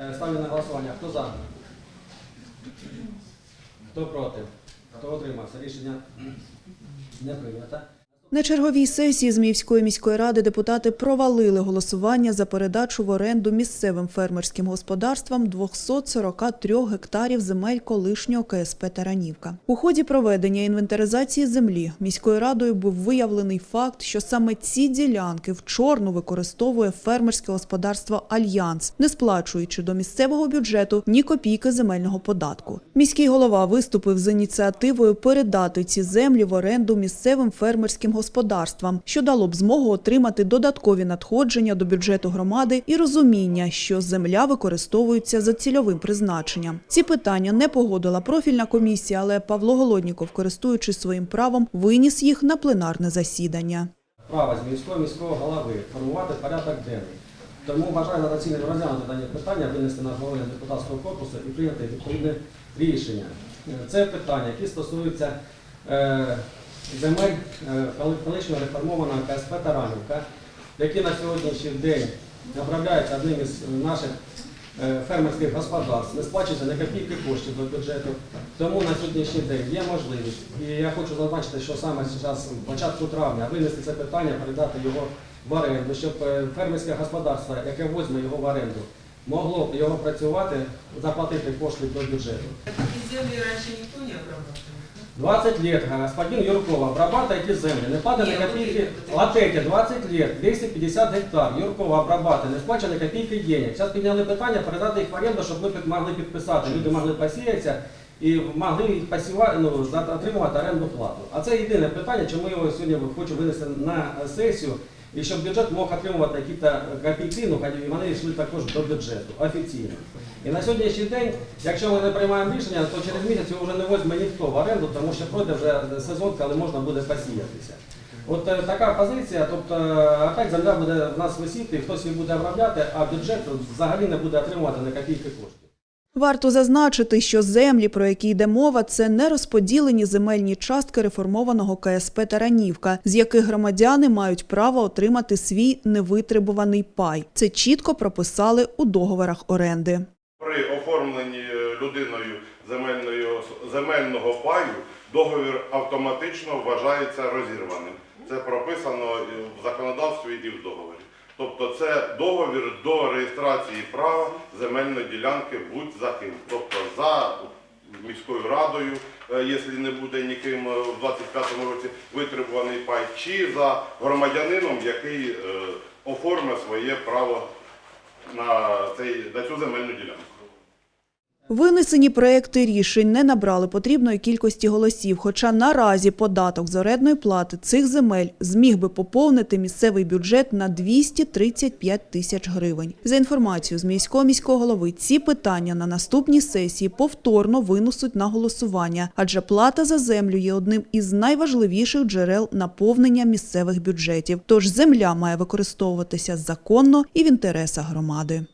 Е, Ставлю на голосування. Хто за? Хто проти? Хто утримався? Рішення не прийнято. На черговій сесії Зміївської міської ради депутати провалили голосування за передачу в оренду місцевим фермерським господарствам 243 гектарів земель колишнього КСП Таранівка. У ході проведення інвентаризації землі міською радою був виявлений факт, що саме ці ділянки в чорну використовує фермерське господарство Альянс, не сплачуючи до місцевого бюджету ні копійки земельного податку. Міський голова виступив з ініціативою передати ці землі в оренду місцевим фермерським що дало б змогу отримати додаткові надходження до бюджету громади і розуміння, що земля використовується за цільовим призначенням. Ці питання не погодила профільна комісія, але Павло Голодніков, користуючись своїм правом, виніс їх на пленарне засідання. Право з міського міського голови формувати порядок денний. Тому вважаю за доцільним розглянути дані питання, винести на голови депутатського корпусу і прийняти відповідне рішення. Е, Це питання, які стосуються е, земель е, коли- колишнього реформованого КСП Таранівка, які на сьогоднішній день направляються одним із наших е, фермерських господарств, не сплачується ні копійки коштів до бюджету. Тому на сьогоднішній день є можливість. І я хочу зазначити, що саме зараз, початку травня, винести це питання, передати його в оренду, щоб е, фермерське господарство, яке возьме його в оренду, могло б його працювати, заплатити кошти до бюджету. Такие земли раньше никто не обрабатывал. 20 лет господин Юрков обрабатывает эти земли, не платит ни Не, вот копейки. эти, Вот эти 20 лет, 250 гектар, Юрков обрабатывает, не сплачено копійки денег. Зараз підняли питання передати їх в оренду, щоб ми під- могли підписати, люди могли посіятися і могли посівати, ну, за- отримувати оренду плату. А це єдине питання, чому я його сьогодні хочу винести на сесію, і щоб бюджет мог отримувати якісь копійки, ну, і вони йшли також до бюджету офіційно. І на сьогоднішній день, якщо ми не приймаємо рішення, то через місяць його вже не возьме ніхто в оренду, тому що пройде вже сезон, коли можна буде посіятися. От е, така позиція, тобто е, опять земля буде в нас висіти, хтось її буде обробляти, а бюджет взагалі не буде отримувати ні копійки коштів. Варто зазначити, що землі, про які йде мова, це нерозподілені земельні частки реформованого КСП Таранівка, з яких громадяни мають право отримати свій невитребуваний пай. Це чітко прописали у договорах оренди. При оформленні е, людиною земельного паю договір автоматично вважається розірваним. Це прописано в законодавстві і в договорі. Тобто це договір до реєстрації права земельної ділянки будь-за ким. Тобто за міською радою, е, якщо не буде ніким е, в 25-му році витребуваний пай, чи за громадянином, який оформить оформив своє право на цю земельну ділянку. Винесені проекти рішень не набрали потрібної кількості голосів, хоча наразі податок з орендної плати цих земель зміг би поповнити місцевий бюджет на 235 тисяч гривень. За інформацією з міського міського голови, ці питання на наступній сесії повторно винесуть на голосування, адже плата за землю є одним із найважливіших джерел наповнення місцевих бюджетів. Тож земля має використовуватися законно і в інтересах громади.